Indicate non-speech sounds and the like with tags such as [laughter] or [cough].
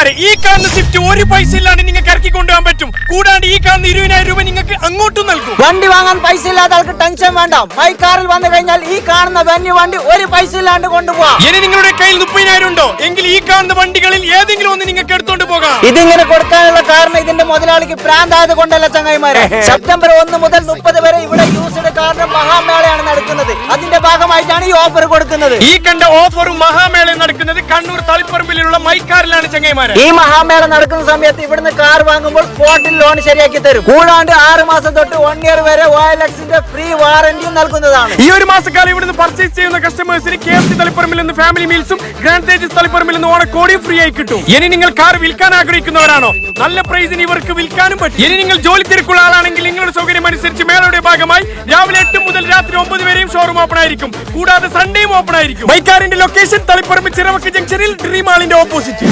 ചങ്ങായിമാരെ ഈ കാണുന്ന സ്വിഫ്റ്റ് ഒരു പൈസ ഇല്ലാണ്ട് നിങ്ങൾക്ക് ഇറക്കി കൊണ്ടുപോകാൻ പറ്റും. കൂടാണ്ട് ഈ കാണുന്ന ഇരുപതിനായിരം രൂപ നിങ്ങൾക്ക് അങ്ങോട്ടും നൽകും. വണ്ടി വാങ്ങാൻ പൈസ ഇല്ലാത്ത ആൾക്ക് ടെൻഷൻ വേണ്ട. മൈ കാറിൽ വന്നു കഴിഞ്ഞാൽ ഈ കാണുന്ന വെന്യൂ വണ്ടി ഒരു പൈസ ഇല്ലാണ്ട് കൊണ്ടുപോകാം. ഇനി നിങ്ങളുടെ കയ്യിൽ മുപ്പതിനായിരം ഉണ്ടോ? എങ്കിൽ ഈ കാണുന്ന വണ്ടികളിൽ ഏതെങ്കിലും ഒന്ന് നിങ്ങൾക്ക് എടുത്തോണ്ട് പോകാം. ഇതിങ്ങനെ കൊടുക്കാനുള്ള കാരണം ഇതിന്റെ മുതലാളിക്ക് പ്രാന്തായത് കൊണ്ടല്ല ചങ്ങായിമാരെ? [laughs] സെപ്റ്റംബർ ഒന്ന് മുതൽ മുപ്പത് വരെ ഇവിടെ യൂസ്ഡ് കാറിന്റെ മഹാമേളയാണ് നടക്കുന്നത്. അതിന്റെ ഭാഗമായിട്ടാണ് ഈ ഓഫർ കൊടുക്കുന്നത്. ഈ കണ്ട ഓഫറും മഹാമേളയും നടക്കുന്നത് കണ്ണൂർ തളിപ്പറമ്പിലുള്ള മൈക്കാറിലാണ് ചങ്ങായിമാരെ. ഈ മഹാമേള നടക്കുന്ന സമയത്ത് ഇവിടുന്ന് കാർ വാങ്ങുമ്പോൾ സ്പോട്ടിൽ ലോൺ ശരിയാക്കി തരും. കൂടാണ്ട് ആറ് മാസം തൊട്ട് വൺ ഇയർ വരെ വയലക്സിന്റെ ഫ്രീ വാറന്റിയും നൽകുന്നതാണ്. ഈ ഒരു മാസക്കാലം ഇവിടുന്ന് പർച്ചേസ് ചെയ്യുന്ന കസ്റ്റമേഴ്സിന് കെ എഫ് സി തളിപ്പറമ്പിൽ നിന്ന് ഫാമിലി മീൽസും ഗ്രാൻഡ് തേജസ് തളിപ്പറമ്പിൽ നിന്ന് ഓണക്കോടിയും ഫ്രീ ആയി കിട്ടും. ഇനി നിങ്ങൾ കാർ വിൽക്കാൻ ആഗ്രഹിക്കുന്നവരാണോ? നല്ല പ്രൈസിന് ഇവർക്ക് വിൽക്കാനും പറ്റും. ഇനി നിങ്ങൾ ജോലി തിരക്കുള്ള ആളാണെങ്കിൽ നിങ്ങളുടെ സൗകര്യം അനുസരിച്ച് മേളയുടെ ഭാഗമായി രാവിലെ എട്ട് മുതൽ രാത്രി ഒമ്പത് വരെയും ഷോറൂം ഓപ്പൺ ആയിരിക്കും. കൂടാതെ സൺഡേയും ഓപ്പൺ ആയിരിക്കും. ബൈക്കാറിന്റെ ലൊക്കേഷൻ തളിപ്പറമ്പ് ചിറവക്ക് ജംഗ്ഷനിൽ ഡ്രീം മാളിന്റെ ഓപ്പോസിറ്റ്